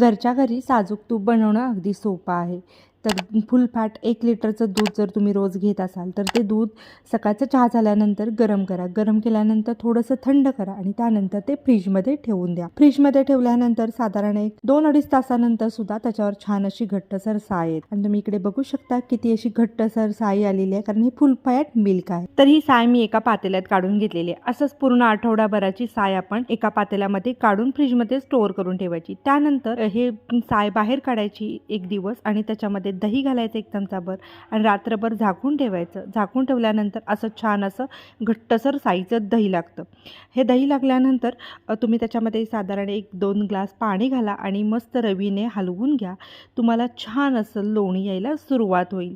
घरच्या घरी साजूक तूप बनवणं अगदी सोपं आहे. तर फुल फॅट एक लिटरचं दूध जर तुम्ही रोज घेत असाल तर ते दूध सकाळचं चहा झाल्यानंतर गरम करा. गरम केल्यानंतर थोडंसं थंड करा आणि त्यानंतर ते फ्रीजमध्ये ठेवून द्या. फ्रीजमध्ये ठेवल्यानंतर साधारण एक दोन अडीच तासानंतर सुद्धा त्याच्यावर छान अशी घट्टसर साय आहेत आणि तुम्ही इकडे बघू शकता किती अशी घट्टसर साय आलेली आहे कारण ही फुल फॅट मिल्क आहे. तर ही साय मी एका पातेल्यात काढून घेतलेली आहे. असंच पूर्ण आठवडाभराची साय आपण एका पातेल्यामध्ये काढून फ्रीजमध्ये स्टोअर करून ठेवायची. त्यानंतर हे साय बाहेर काढायची एक दिवस आणि त्याच्यामध्ये दही घालायचं एक चमचाभर आणि रात्रभर झाकून ठेवायचं. झाकून ठेवल्यानंतर असं छान असं घट्टसर साईचं दही लागतं. हे दही लागल्यानंतर तुम्ही त्याच्यामध्ये साधारण एक दोन ग्लास पाणी घाला आणि मस्त रवीने हलवून घ्या. तुम्हाला छान असं लोणी यायला सुरुवात होईल.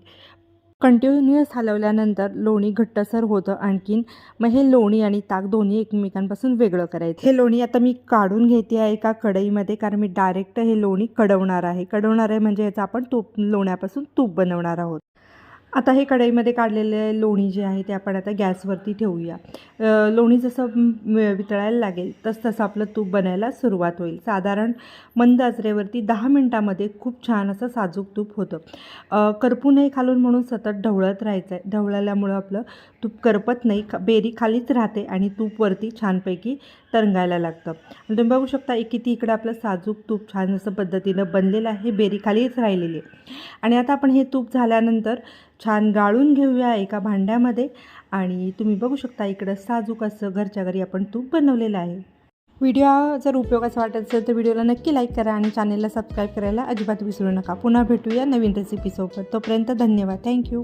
कंटिन्युअस हलवल्यानंतर लोणी घट्टसर होतं आणखीन. मग हे लोणी आणि ताक दोन्ही एकमेकांपासून वेगळं करायचं. हे लोणी आता मी काढून घेते आहे एका कढईमध्ये कारण मी डायरेक्ट हे लोणी कडवणार आहे. कडवणार आहे म्हणजे याचं आपण तूप लोण्यापासून तूप बनवणार आहोत. आता हे कढईमध्ये काढलेले लोणी जे आहे ते आपण आता गॅसवरती ठेवूया. लोणी जसं वितळायला लागेल तस तसं आपलं तूप बनायला सुरुवात होईल. साधारण मंद आचरेवरती दहा मिनटामध्ये खूप छान असं साजूक तूप होतं. अ, करपू नये खालून म्हणून सतत ढवळत राहायचं आहे ढवळल्यामुळं आपलं तूप करपत नाही बेरी खालीच राहते आणि तूप वरती छानपैकी तरंगायला लागतं. आणि तुम्ही बघू शकता एक किती इकडं आपलं साजूक तूप छान असं पद्धतीनं बनलेलं आहे बेरी खालीच राहिलेली आहे. आणि आता आपण हे तूप झाल्यानंतर छान गाळून घेऊया एका भांड्यामध्ये. आणि तुम्ही बघू शकता इकडं साजूक असं घरच्या घरी आपण तूप बनवलेलं आहे. व्हिडिओ जर उपयोगाचा वाटत असेल तर व्हिडिओला नक्की लाईक करा आणि चॅनेलला सबस्क्राईब करायला अजिबात विसरू नका. पुन्हा भेटूया नवीन रेसिपीसोबत तोपर्यंत धन्यवाद. थँक्यू